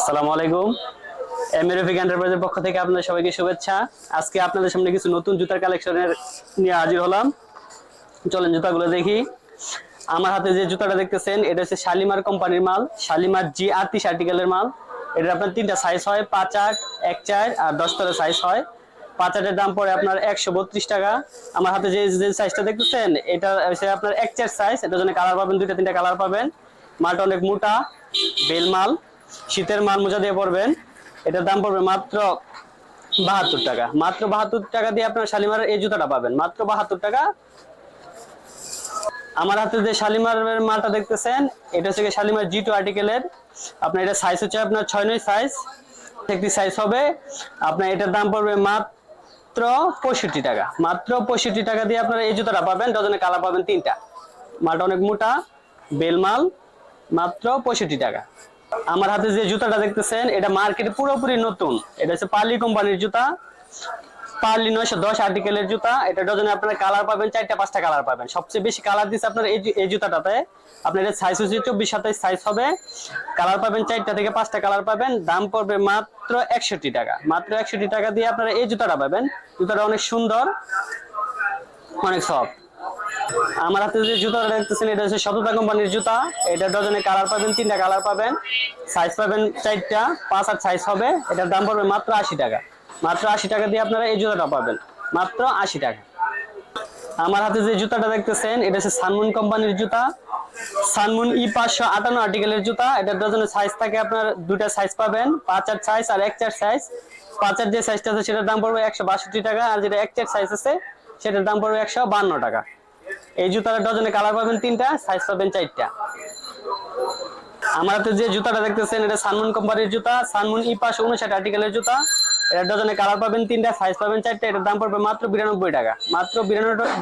আসসালামু আলাইকুম। এন্টারপ্রাইজের পক্ষ থেকে আপনাদের সবাইকে শুভেচ্ছা। আজকে আপনাদের সামনে কিছু নতুন জুতার কালেকশনের নিয়ে হাজির হলাম। চলেন জুতাগুলো দেখি। আমার হাতে যে জুতাটা দেখতেছেন, এটা হচ্ছে শালিমার কোম্পানির মাল, শালিমার জি আটত্রিশ আর্টিকেলের মাল। এটা আপনার তিনটা সাইজ হয়, পাঁচ আট, এক চার আর দশ তলা সাইজ হয়। পাঁচ আটের দাম পড়ে আপনার একশো বত্রিশ টাকা। আমার হাতে যে সাইজটা দেখতেছেন, এটা আপনার এক চার সাইজ এটা জন্য কালার পাবেন, দুইটা তিনটা কালার পাবেন। মালটা অনেক মোটা, বেল মাল। শীতের মাল মোজা দিয়ে পড়বেন। এটার দাম পড়বে মাত্র বাহাত্তর টাকা। মাত্র বাহাত্তর টাকা দিয়ে আপনার শালিমারের এই জুতাটা পাবেন। মাত্র বাহাত্তর টাকা। আমার হাতে যে শালিমারের মালটা দেখতেছেন, এটা হচ্ছে শালিমার জি টু আর্টিকেলের আপনার এটা সাইজ হচ্ছে আপনার ছয় নয় সাইজ একটি সাইজ হবে। আপনার এটার দাম পড়বে মাত্র পঁয়ষট্টি টাকা। মাত্র পঁয়ষট্টি টাকা দিয়ে আপনারা এই জুতাটা পাবেন। ডজনে কালার পাবেন তিনটা। মালটা অনেক মোটা, বেল মাল, মাত্র পঁয়ষট্টি টাকা। আমার হাতে যে জুতাটা দেখতেছেন, এটা মার্কেটে পুরোপুরি নতুন। এটা হচ্ছে পার্লি কোম্পানির জুতা। পার্লি নয়শো দশ আর্টিকেলের জুতা। এটা ডজনে আপনারা কালার পাবেন, চারটা, পাঁচটা কালার পাবেন। সবচেয়ে বেশি কালার দিচ্ছে আপনার এই জুতাটাতে। আপনার এটা সাইজ হচ্ছে চব্বিশ, সাতাইশ সাইজ হবে। কালার পাবেন চারটা থেকে পাঁচটা কালার পাবেন। দাম পড়বে মাত্র একষট্টি টাকা। মাত্র একষট্টি টাকা দিয়ে আপনারা এই জুতাটা পাবেন। জুতাটা অনেক সুন্দর, অনেক সফট আমার হাতে যে জুতাটা দেখতেছেন, এটা হচ্ছে শততা কোম্পানির জুতা। এটা ডজনে কালার পাবেন, তিনটা কালার পাবেন। সাইজ পাবেন চারটা, পাঁচ আর সাইজ হবে। এটার দাম পড়বে মাত্র আশি টাকা। মাত্র আশি টাকা দিয়ে আপনারা এই জুতাটা পাবেন। মাত্র আশি টাকা। আমার হাতে যে জুতাটা দেখতেছেন, এটা হচ্ছে সানমুন কোম্পানির জুতা। সানমুন ই পাঁচশো আটান্ন আর্টিকেলের জুতা। এটা ডজনের সাইজ থাকে আপনার দুটা সাইজ পাবেন। পাঁচ আট সাইজ আর এক চার সাইজ পাঁচ আট যে সাইজটা আছে, সেটার দাম পড়বে একশো বাষট্টি টাকা। আর যেটা এক চার সাইজ আছে, সেটার দাম পড়বে একশো বান্ন টাকা। এই জুতার ডজনে কালার পাবেন তিনটা সাইজ পাবেন চারটা। আমার হাতে যে জুতাটা দেখতেছেন, এটা সানমুন কোম্পানির জুতা সানমুন ই পাঁচশো উনষাট আর্টিকেলের জুতা। এটা ডজনে কালার পাবেন তিনটা সাইজ পাবেন চারটা, এটার দাম পড়বে মাত্র বিরানব্বই টাকা। মাত্র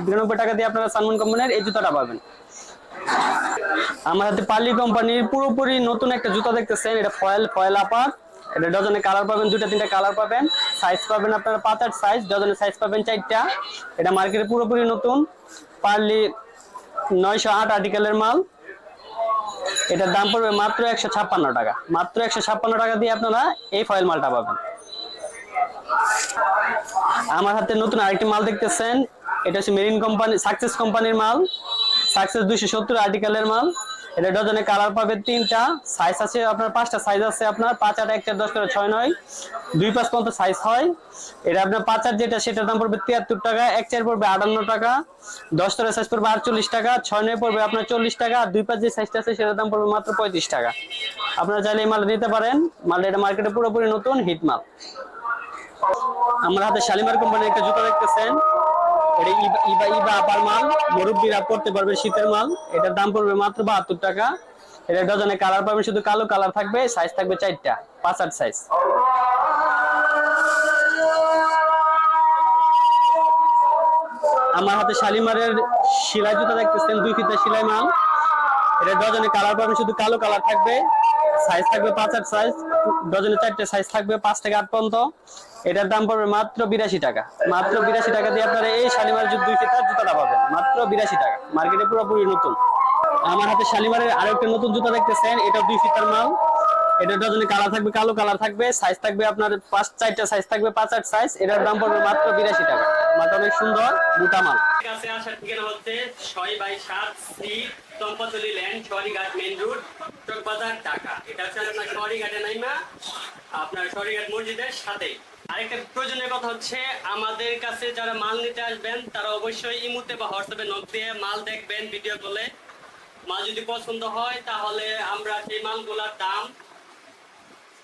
বিরানব্বই টাকা দিয়ে আপনারা সানমুন কোম্পানির এই জুতাটা পাবেন। আমার হাতে পার্লি কোম্পানির পুরোপুরি নতুন একটা জুতা দেখতেছেন, এটা ফয়েল ফয়েল আপার এটা ডজনে কালার পাবেন দুটা তিনটা কালার পাবেন। সাইজ পাবেন আপনারা পাঁচ আট সাইজ ডজনে সাইজ পাবেন চারটা। এটা মার্কেটে পুরোপুরি নতুন। পার্লি নয়শো আট আর্টিকেলের মাল। এটার দাম পড়বে মাত্র একশো ছাপ্পান্ন টাকা। মাত্র একশো ছাপ্পান্ন টাকা দিয়ে আপনারা এই ফয়েল মালটা পাবেন। আমার হাতে নতুন আরেকটি মাল দেখতেছেন। এটা হচ্ছে মেরিন কোম্পানি সাকসেস কোম্পানির মাল। সাকসেস দুইশো সত্তর আর্টিকেলের মাল। এটা ডজনে কালার পাবে তিনটা। সাইজ আছে, আপনার পাঁচটা সাইজ আছে আপনার। পাঁচ আট, এক চার, দশ করে ছয়, নয়। দুই পাঁচ পর্যন্ত সাইজ হয়। এটা আপনার পাঁচ আট যেটা, সেটার দাম পড়বে তিয়াত্তর টাকা। এক চার পড়বে আটান্ন টাকা। দশ তলা সাইজ পড়বে আটচল্লিশ টাকা। ছয়, নয় পড়বে আপনার চল্লিশ টাকা। আর দুই পাঁচ যে সাইজটা আছে, সেটার দাম পড়বে মাত্র পঁয়ত্রিশ টাকা। আপনারা চাইলে এই মাল নিতে পারেন। মালটা এটা মার্কেটে পুরোপুরি নতুন হিট মাল। আমার হাতে শালিমার কোম্পানির একটা জুতো দেখতেছেন। ইবা ইবা আপার মাল। মুরব্বীরা পড়তে পারবে শীতের মাল। এটার দাম পড়বে মাত্র বাহাত্তর টাকা। এটা ডজনে কালার পাবেন, শুধু কালো কালার থাকবে সাইজ থাকবে চারটা, পাঁচ আট সাইজ আমার হাতে শালিমারের সেলাই জুতা দেখতেছেন, দুই ফিতা সেলাই মাল। এটা ডজনে কালার পাবেন, শুধু কালো কালার থাকবে। সাইজ থাকবে পাঁচ আট সাইজ ডজনে চারটে সাইজ থাকবে পাঁচ থেকে আট পর্যন্ত। এটার দাম পড়বে মাত্র বিরাশি টাকা। মাত্র বিরাশি টাকা দিয়ে আপনারা এই শালিমার দুই ফিতার জুতাটা পাবেন। মাত্র বিরাশি টাকা। মার্কেটে পুরোপুরি নতুন। আমার হাতে শালিমারের আরও একটা নতুন জুতা দেখতেছেন, এটা দুই ফিতার মাল। কালার থাকবে কালো, কালার থাকবে সাইজ থাকবে আপনার পাঁচ, চারটা সাইজ থাকবে, পাঁচ, আট সাইজ এটার দাম পড়বে মাত্র বিরাশি টাকা। মাত্র অনেক সুন্দর মাল। কাছে আসার ঠিকানা হচ্ছে ছয় বাই সাত C land main road Dhaka. এটা হচ্ছে আপনার নাইমা, আপনার মসজিদের আরেকটা প্রয়োজনীয় কথা হচ্ছে, আমাদের কাছে যারা মাল নিতে আসবেন, তারা অবশ্যই ইমুতে বা হোয়াটসঅ্যাপে নক দিয়ে মাল দেখবেন, ভিডিও কলে। মাল যদি পছন্দ হয়, তাহলে আমরা সেই মালগুলোর দাম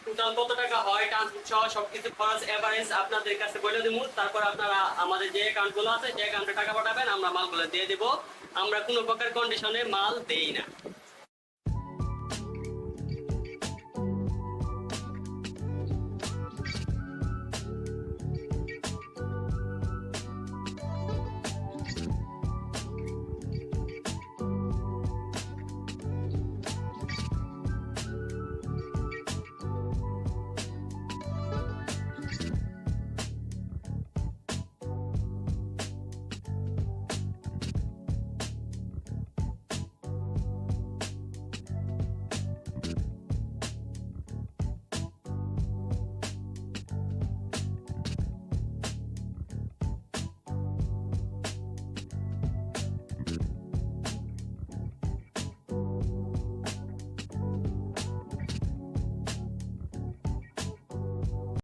টোটাল কত টাকা হয় ট্রান্সপোর্ট সহ সবকিছু খরচ এভারেজ আপনাদের কাছে বলে দিব। তারপর আপনারা আমাদের যে অ্যাকাউন্টগুলো আছে সেই অ্যাকাউন্টে টাকা পাঠাবেন, আমরা মালগুলো দিয়ে দিব। আমরা কোনো প্রকার কন্ডিশনে মাল দেই না।